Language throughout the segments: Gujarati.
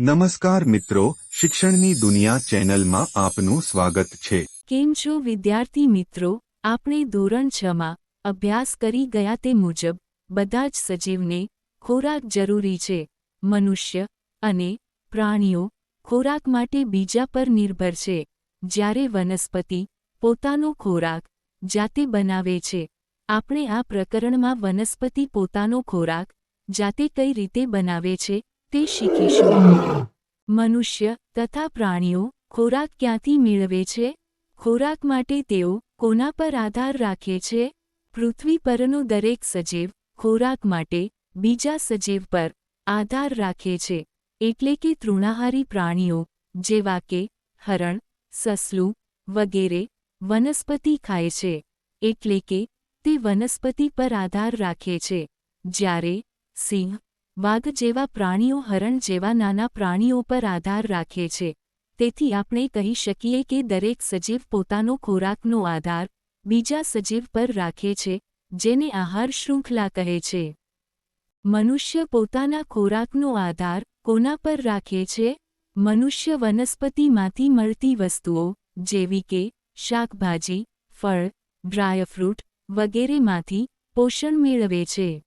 નમસ્કાર મિત્રો, શિક્ષણની દુનિયા ચેનલમાં આપનું સ્વાગત છે. કેમ છો વિદ્યાર્થી મિત્રો? આપણે ધોરણ છમાં અભ્યાસ કરી ગયા તે મુજબ બધા જ સજીવને ખોરાક જરૂરી છે. મનુષ્ય અને પ્રાણીઓ ખોરાક માટે બીજા પર નિર્ભર છે. જ્યારે વનસ્પતિ પોતાનો ખોરાક જાતે બનાવે છે. આપણે આ પ્રકરણમાં વનસ્પતિ પોતાનો ખોરાક જાતે કઈ રીતે બનાવે છે તે શીખીશું. મનુષ્ય તથા પ્રાણીઓ ખોરાક ક્યાંથી મેળવે છે? ખોરાક માટે તેઓ કોના પર આધાર રાખે છે? પૃથ્વી પરનો દરેક સજીવ ખોરાક માટે બીજા સજીવ પર આધાર રાખે છે. એટલે કે તૃણાહારી પ્રાણીઓ જેવા કે હરણ, સસલું વગેરે વનસ્પતિ ખાય છે. એટલે કે તે વનસ્પતિ પર આધાર રાખે છે. જ્યારે સિંહ વાઘ જેવા પ્રાણીઓ હરણ જેવા નાના પ્રાણીઓ પર આધાર રાખે છે. તેથી આપણે કહી શકીએ કે દરેક સજીવ પોતાનો ખોરાકનો આધાર બીજા સજીવ પર રાખે છે, જેને આહાર શૃંખલા કહે છે. મનુષ્ય પોતાના ખોરાકનો આધાર કોના પર રાખે છે? મનુષ્ય વનસ્પતિમાંથી મળતી વસ્તુઓ જેવી કે શાકભાજી, ફળ ડ્રાયફ્રૂટ વગેરેમાંથી પોષણ મેળવે છે.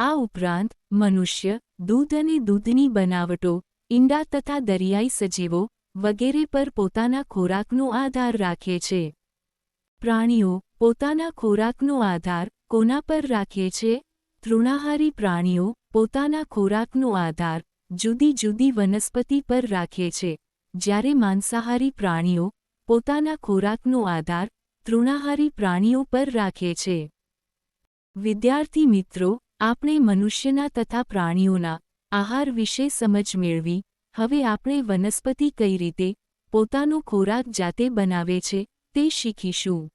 આ ઉપરાંત, મનુષ્ય, દૂધ અને દૂધની બનાવટો, ઈંડા તથા દરિયાઈ સજીવો, વગેરે પર પોતાના ખોરાકનો આધાર રાખે છે. પ્રાણીઓ, પોતાના ખોરાકનો આધાર, કોના પર રાખે છે? તૃણાહારી પ્રાણીઓ, પોતાના ખોરાકનો આધાર, જુદી જુદી વનસ્પતિ પર રાખે છે. જ્યારે માંસાહારી પ્રાણીઓ, પોતાના ખોરાકનો આધાર, તૃણાહારી પ્રાણીઓ પર રાખે છે. વિદ્યાર્થી મિત્રો આપણે મનુષ્યના તથા પ્રાણીઓના આહાર વિશે સમજ મેળવી, હવે આપણે વનસ્પતિ કઈ રીતે પોતાનો ખોરાક જાતે બનાવે છે તે શીખીશું.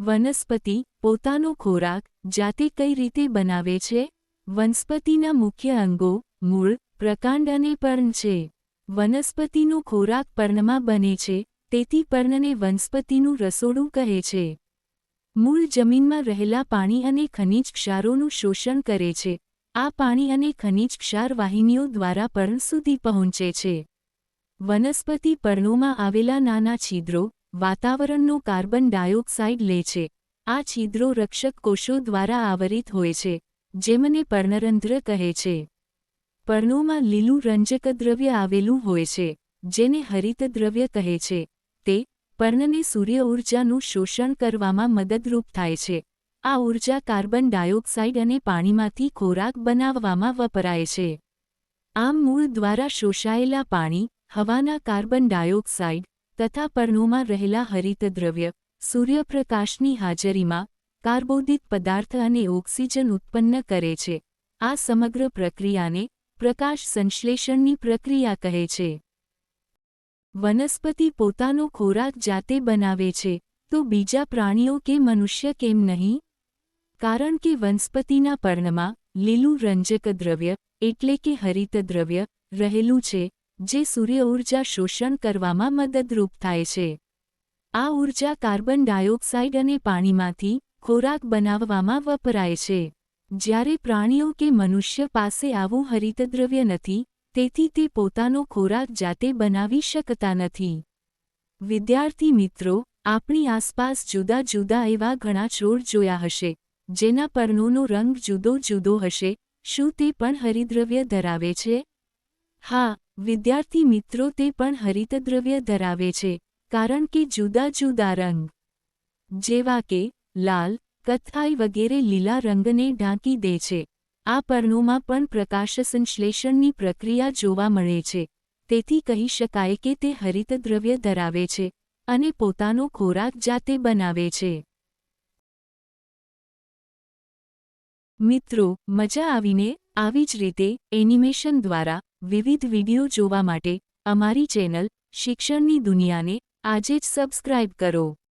વનસ્પતિ પોતાનો ખોરાક જાતે કઈ રીતે બનાવે છે? વનસ્પતિના મુખ્ય અંગો, મૂળ, પ્રકાંડ અને પર્ણ છે. વનસ્પતિનો ખોરાક પર્ણમાં બને છે, તેથી પર્ણને વનસ્પતિનું રસોડું કહે છે. મૂળ જમીનમાં રહેલા પાણી અને ખનિજ ક્ષારોનું શોષણ કરે છે. આ પાણી અને ખનિજ ક્ષાર વાહિનીઓ દ્વારા પર્ણ સુધી પહોંચે છે. વનસ્પતિ પર્ણોમાં આવેલા નાના છિદ્રો વાતાવરણનો કાર્બન ડાયોક્સાઇડ લે છે. આ છિદ્રો રક્ષક કોષો દ્વારા આવરિત હોય છે, જેમને પર્ણરંધ્ર કહે છે. પર્ણોમાં લીલું રંજકદ્રવ્ય આવેલું હોય છે, જેને હરિતદ્રવ્ય કહે છે. તે પર્ણને સૂર્ય ઊર્જાનું શોષણ કરવામાં મદદરૂપ થાય છે. આ ઊર્જા કાર્બન ડાયોક્સાઇડ અને પાણીમાંથી ખોરાક બનાવવામાં વપરાય છે. આમ મૂળ દ્વારા શોષાયેલા પાણી, હવાના કાર્બન ડાયોક્સાઇડ તથા પર્ણોમાં રહેલા હરિતદ્રવ્ય સૂર્યપ્રકાશની હાજરીમાં કાર્બોદિત પદાર્થ અને ઓક્સિજન ઉત્પન્ન કરે છે. આ સમગ્ર પ્રક્રિયાને પ્રકાશ સંશ્લેષણની પ્રક્રિયા કહે છે. વનસ્પતિ પોતાનો ખોરાક જાતે બનાવે છે, તો બીજા પ્રાણીઓ કે મનુષ્ય કેમ નહીં? કારણ કે વનસ્પતિના પર્ણમાં લીલું રંજક દ્રવ્ય, એટલે કે હરિતદ્રવ્ય રહેલું છે, જે સૂર્ય ઊર્જા શોષણ કરવામાં મદદરૂપ થાય છે. આ ઊર્જા કાર્બન ડાયોક્સાઇડ અને પાણીમાંથી ખોરાક બનાવવામાં વપરાય છે. જ્યારે પ્રાણીઓ કે મનુષ્ય પાસે આવું હરિતદ્રવ્ય નથી તેથી તે પોતાનો ખોરાક જાતે બનાવી શકતા નથી. વિદ્યાર્થી મિત્રો, આપણી આસપાસ જુદા જુદા એવા ઘણા છોડ જોયા હશે, જેના પર્ણોનો રંગ જુદો જુદો હશે, શું તે પણ હરિદ્રવ્ય ધરાવે છે? હા, વિદ્યાર્થી મિત્રો તે પણ હરિતદ્રવ્ય ધરાવે છે, કારણ કે જુદા જુદા રંગ, જેવા કે લાલ, કથ્થાઈ વગેરે લીલા રંગને ઢાંકી દે છે. આ પર્ણોમાં પણ પ્રકાશસંશ્લેષણની પ્રક્રિયા જોવા મળે છે. તેથી કહી શકાય કે તે હરિતદ્રવ્ય ધરાવે છે અને પોતાનો ખોરાક જાતે બનાવે છે. મિત્રો, મજા આવીને આવી જ રીતે એનિમેશન દ્વારા વિવિધ વિડિયો જોવા માટે અમારી ચેનલ શિક્ષણની દુનિયાને આજે જ સબસ્ક્રાઇબ કરો.